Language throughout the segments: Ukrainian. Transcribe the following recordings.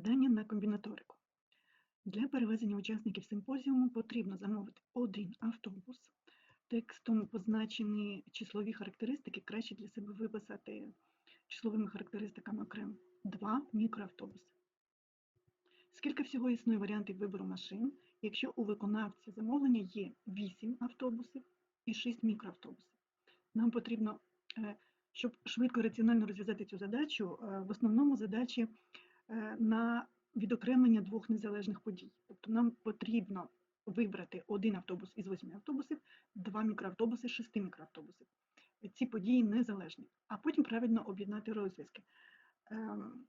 Завдання на комбінаторику. Для перевезення учасників симпозіуму потрібно замовити один автобус. Текстом позначені числові характеристики, краще для себе виписати числовими характеристиками окремо. Два мікроавтобуси. Скільки всього існує варіантів вибору машин, якщо у виконавця замовлення є 8 автобусів і 6 мікроавтобусів? Нам потрібно, е, щоб швидко і раціонально розв'язати цю задачу, е, в основному задачі на відокремлення двох незалежних подій. Тобто нам потрібно вибрати один автобус із восьми автобусів, два мікроавтобуси шести мікроавтобусів. Ці події незалежні, а потім правильно об'єднати розв'язки. Ем,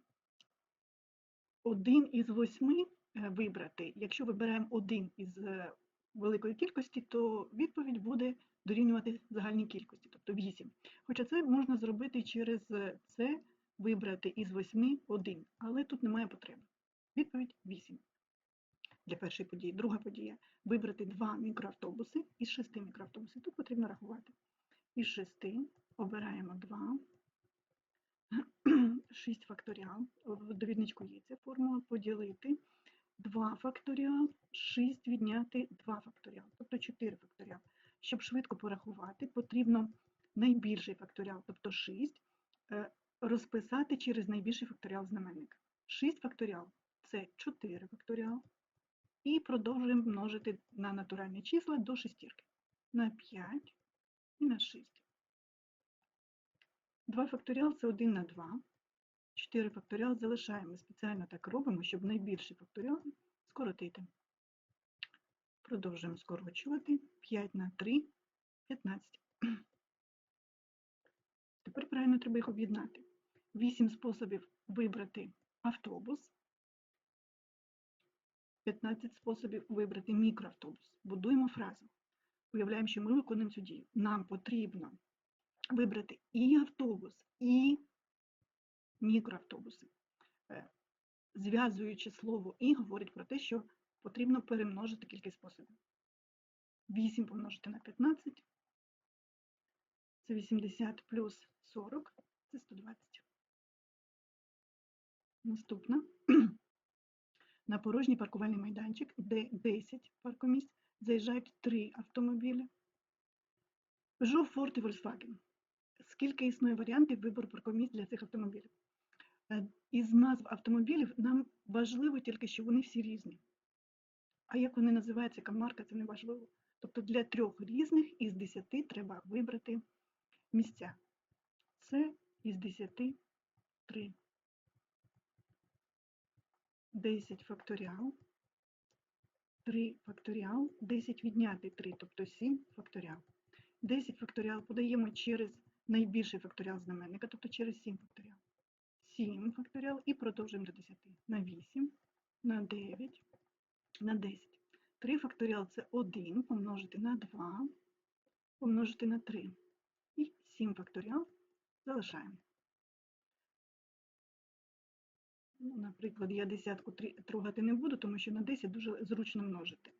Один із восьми е, вибрати, якщо вибираємо один із е, великої кількості, то відповідь буде дорівнювати загальній кількості, тобто 8. Хоча це можна зробити через е, це вибрати із 8 один, але тут немає потреби. Відповідь 8. Для першої події. Друга подія вибрати два мікроавтобуси із 6 мікроавтобусів. Тут потрібно рахувати. Із 6 обираємо 2, 6 факторіал. Довідничку є ця формула поділити 2 факторіал, 6 відняти 2 факторіал, тобто 4 факторіал. Щоб швидко порахувати, потрібно найбільший факторіал, тобто 6, е, розписати через найбільший факторіал знаменника. 6 факторіал це 4 факторіал. І продовжуємо множити на натуральні числа до шестірки. На 5 і на 6. 2 факторіал це 1 на 2. 4 факторіал залишаємо. Спеціально так робимо, щоб найбільший факторіал скоротити. Продовжуємо скорочувати. 5 на 3 15. Тепер правильно треба їх об'єднати. 8 способів вибрати автобус. 15 способів вибрати мікроавтобус. Будуємо фразу. Уявляємо, що ми виконуємо цю дію. Нам потрібно вибрати і автобус, і мікроавтобуси. Е, Зв'язуючи слово і говорить про те, що потрібно перемножити кількість способів. 8 помножити на 15 це 80 плюс 40 це 120. Наступна. На порожній паркувальний майданчик, де 10 паркомісць, заїжджають 3 автомобілі. Peugeot, Ford і Volkswagen. Скільки існує варіантів вибору паркомісць для цих автомобілів? Е, Із назв автомобілів нам важливо тільки, що вони всі різні. А як вони називаються, яка марка, це не важливо. Тобто для трьох різних із 10 треба вибрати місця. Це із 10 3. 10 факторіал, 3 факторіал, 10 відняти 3, тобто 7 факторіал. 10 факторіал подаємо через найбільший факторіал знаменника, тобто через 7 факторіал. 7 факторіал і продовжуємо до 10. На 8, на 9, на 10. 3 факторіал це 1 помножити на 2, помножити на 3. І 7 факторіал залишаємо. Ну, наприклад, я десятку трогати не буду, тому що на 10 дуже зручно множити.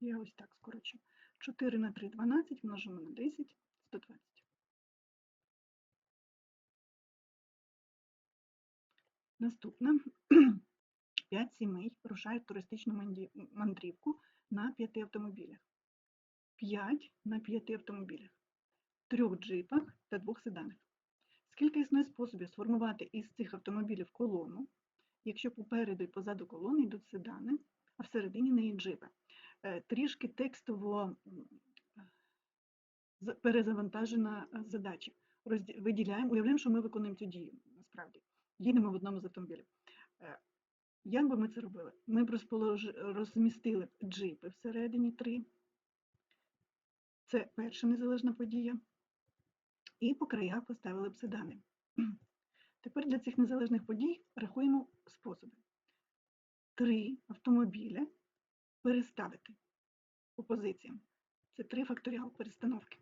Я ось так скорочу. 4 на 3 – 12, множимо на 10 – 120. Наступне. 5 сімей рушають туристичну мандрівку на 5 автомобілях. 5 на 5 автомобілях, 3 джипах та 2 седанах. Скільки існує способів сформувати із цих автомобілів колону, якщо попереду і позаду колони йдуть седани, а всередині неї джипи? Е, Трішки текстово перезавантажена е, задача. Виділяємо, уявляємо, що ми виконуємо цю дію, насправді. Їдемо в одному з автомобілів. Е, Як би ми це робили? Ми б розмістили джипи всередині три. Це перша незалежна подія. І по краях поставили б седани. Тепер для цих незалежних подій рахуємо способи. Три автомобіля переставити по позиціям. Це 3 факторіал перестановки.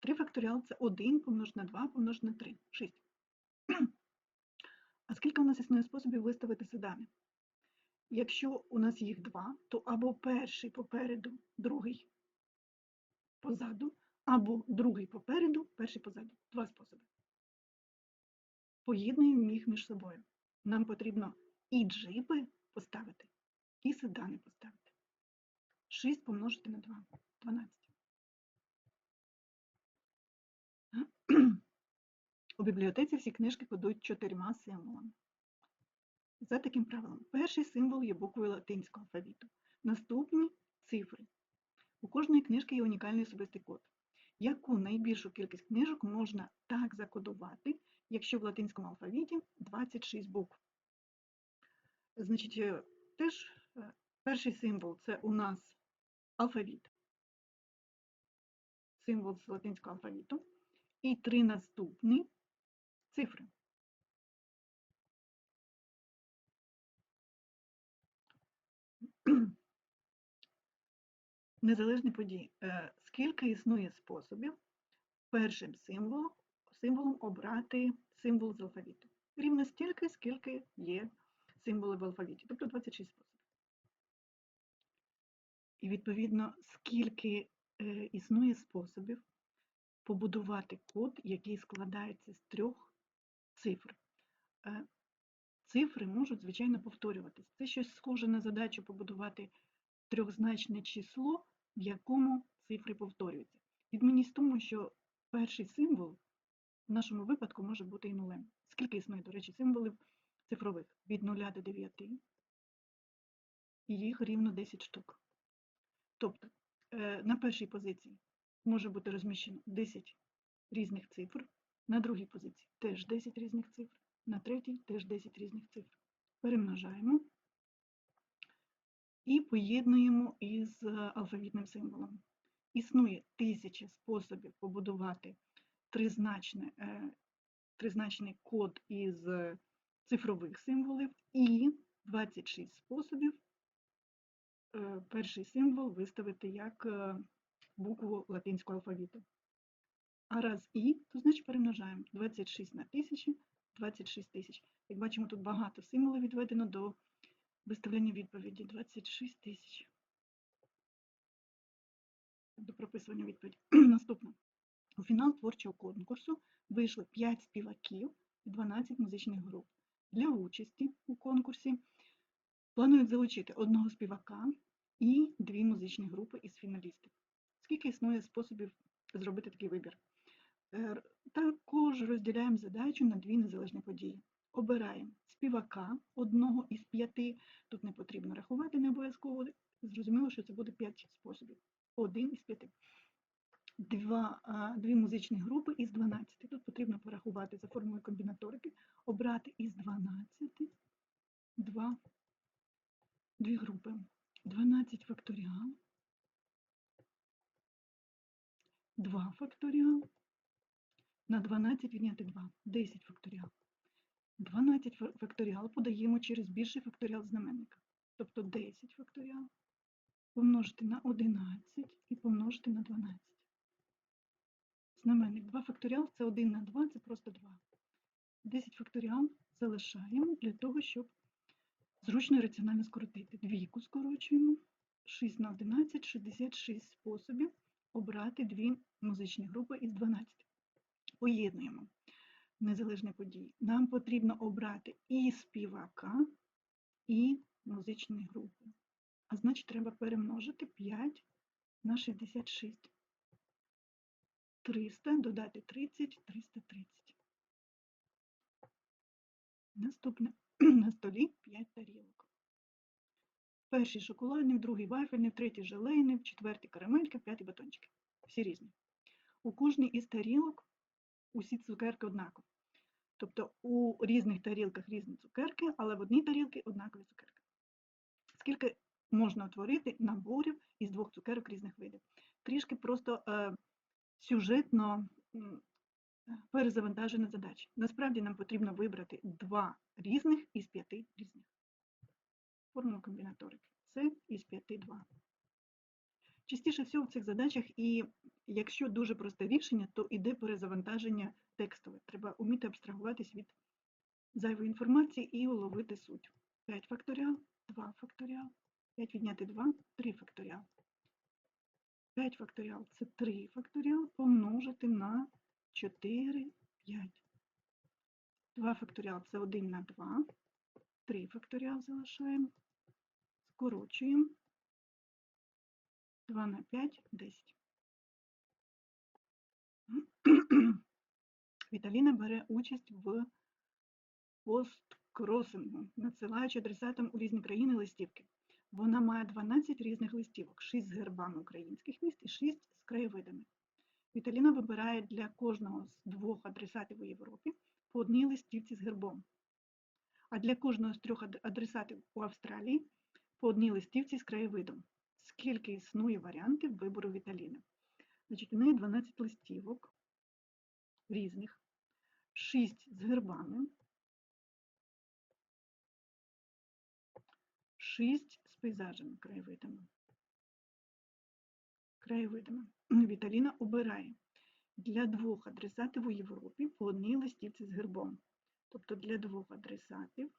3 факторіал це 1 помножити на 2 помножити на 3. 6. А скільки у нас існує способів виставити седани? Якщо у нас їх два, то або перший попереду, другий позаду, або другий попереду, перший позаду. Два способи. Поєднуємо їх між собою. нам потрібно і джипи поставити, і седани поставити. 6 помножити на 2 – 12. У бібліотеці всі книжки кодують чотирма символами. За таким правилом, перший символ є буквою латинського алфавіту, наступні цифри. У кожної книжки є унікальний особистий код. Яку найбільшу кількість книжок можна так закодувати, якщо в латинському алфавіті 26 букв? Значить, е, теж е, перший символ це у нас алфавіт, символ з латинського алфавіту, і три наступні цифри. Незалежні події. Скільки існує способів першим символом, символом обрати символ з алфавіту? Рівно стільки, скільки є символи в алфавіті, тобто 26 способів. І відповідно, скільки е, існує способів побудувати код, який складається з трьох цифр. Е, Цифри можуть, звичайно, повторюватись. Це щось схоже на задачу побудувати трьохзначне число, в якому цифри повторюються. Відмінність в тому, що перший символ в нашому випадку може бути і нулем. Скільки існує, до речі, символів цифрових? Від 0 до 9, і їх рівно 10 штук. Тобто е, на першій позиції може бути розміщено 10 різних цифр, на другій позиції теж 10 різних цифр, на третій теж 10 різних цифр. Перемножаємо і поєднуємо із е, алфавітним символом. Існує тисяча способів побудувати тризначне, е, тризначний код із е, цифрових символів і 26 способів е, перший символ виставити як букву латинського алфавіту. А раз і, то значить перемножаємо 26 на 1000, 26 тисяч. Як бачимо, тут багато символів відведено до виставлення відповіді 26 тисяч. До прописування відповіді. Наступне. У фінал творчого конкурсу вийшли 5 співаків і 12 музичних груп. Для участі у конкурсі планують залучити одного співака і дві музичні групи із фіналістів. Скільки існує способів зробити такий вибір? Е, Також розділяємо задачу на дві незалежні події. Обираємо співака одного із п'яти. Тут не потрібно рахувати, не обов'язково. Зрозуміло, що це буде п'ять способів. Один із п'яти. Два, дві музичні групи із 12. Тут потрібно порахувати за формулою комбінаторики, обрати із 12 два, дві групи. 12 факторіал, 2 факторіал, на 12 відняти 2, 10 факторіал. 12 факторіал подаємо через більший факторіал знаменника. Тобто 10 факторіал помножити на 11 і помножити на 12. Знаменник 2 факторіал це 1 на 2, це просто 2. 10 факторіал залишаємо для того, щоб зручно і раціонально скоротити. Двійку скорочуємо. 6 на 11, 66 способів обрати дві музичні групи із 12. Поєднуємо незалежні події. Нам потрібно обрати і співака, і музичні групи. А значить, треба перемножити 5 на 66. 300 додати 30, 330. Наступне. На столі 5 тарілок. Перший шоколадний, другий вафельний, третій желейний, четвертий карамелька, п'ятий батончики. Всі різні. У кожній із тарілок усі цукерки однакові. Тобто у різних тарілках різні цукерки, але в одній тарілці однакові цукерки. Скільки можна утворити наборів із двох цукерок різних видів? Трішки просто е, сюжетно перезавантажена задача. Насправді нам потрібно вибрати два різних із п'яти різних. Формула комбінаторики. Це із п'яти два. Частіше всього в цих задачах, і якщо дуже просте рішення, то іде перезавантаження текстове. Треба вміти абстрагуватись від зайвої інформації і уловити суть. 5 факторіал, 2 факторіал, 5 відняти 2, 3 факторіал. 5 факторіал це 3 факторіал помножити на 4, 5. 2 факторіал це 1 на 2, факторіал залишаємо, скорочуємо. 2 на 5 – 10. Віталіна бере участь в посткросингу, надсилаючи адресатам у різні країни листівки. Вона має 12 різних листівок, 6 з гербами українських міст і 6 з краєвидами. Віталіна вибирає для кожного з двох адресатів у Європі по одній листівці з гербом. А для кожного з трьох адресатів у Австралії по одній листівці з краєвидом. Скільки існує варіантів вибору Віталіни? Значить, у неї 12 листівок різних, 6 з гербами, 6 з пейзажами краєвидами. Краєвидами. Віталіна обирає для двох адресатів у Європі по одній листівці з гербом. Тобто для двох адресатів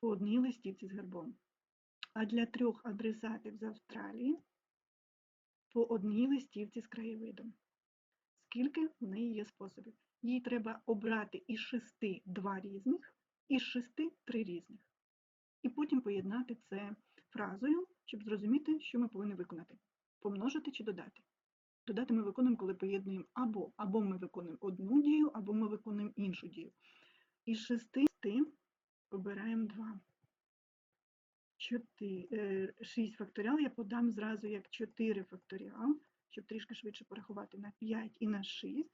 по одній листівці з гербом. А для трьох адресатів з Австралії по одній листівці з краєвидом. Скільки в неї є способів? Їй треба обрати із шести два різних, із шести три різних. І потім поєднати це фразою, щоб зрозуміти, що ми повинні виконати. Помножити чи додати. Додати ми виконуємо, коли поєднуємо або, або ми виконуємо одну дію, або ми виконуємо іншу дію. Із шести обираємо два. 4, 6 факторіал я подам зразу як 4 факторіал, щоб трішки швидше порахувати на 5 і на 6.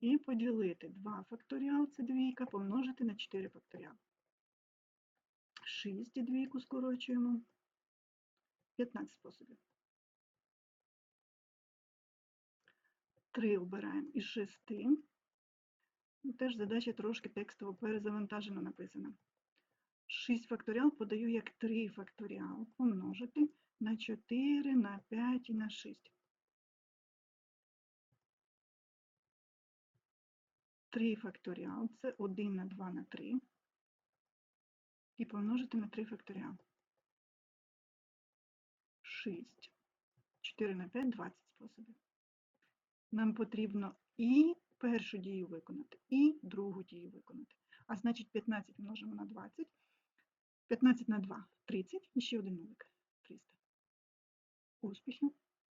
І поділити 2 факторіал, це двійка, помножити на 4 факторіал. 6 і двійку скорочуємо. 15 способів. 3 обираємо із 6. Ну, Теж задача трошки текстово перезавантажено написана. 6 факторіал подаю як 3 факторіал помножити на 4, на 5 і на 6. 3 факторіал це 1 на 2 на 3. І помножити на 3 факторіал. 6. 4 на 5 – 20 способів. Нам потрібно і першу дію виконати, і другу дію виконати. А значить 15 множимо на 20. 15 на 2 – 30. І ще один нулик – 300. Успіхів!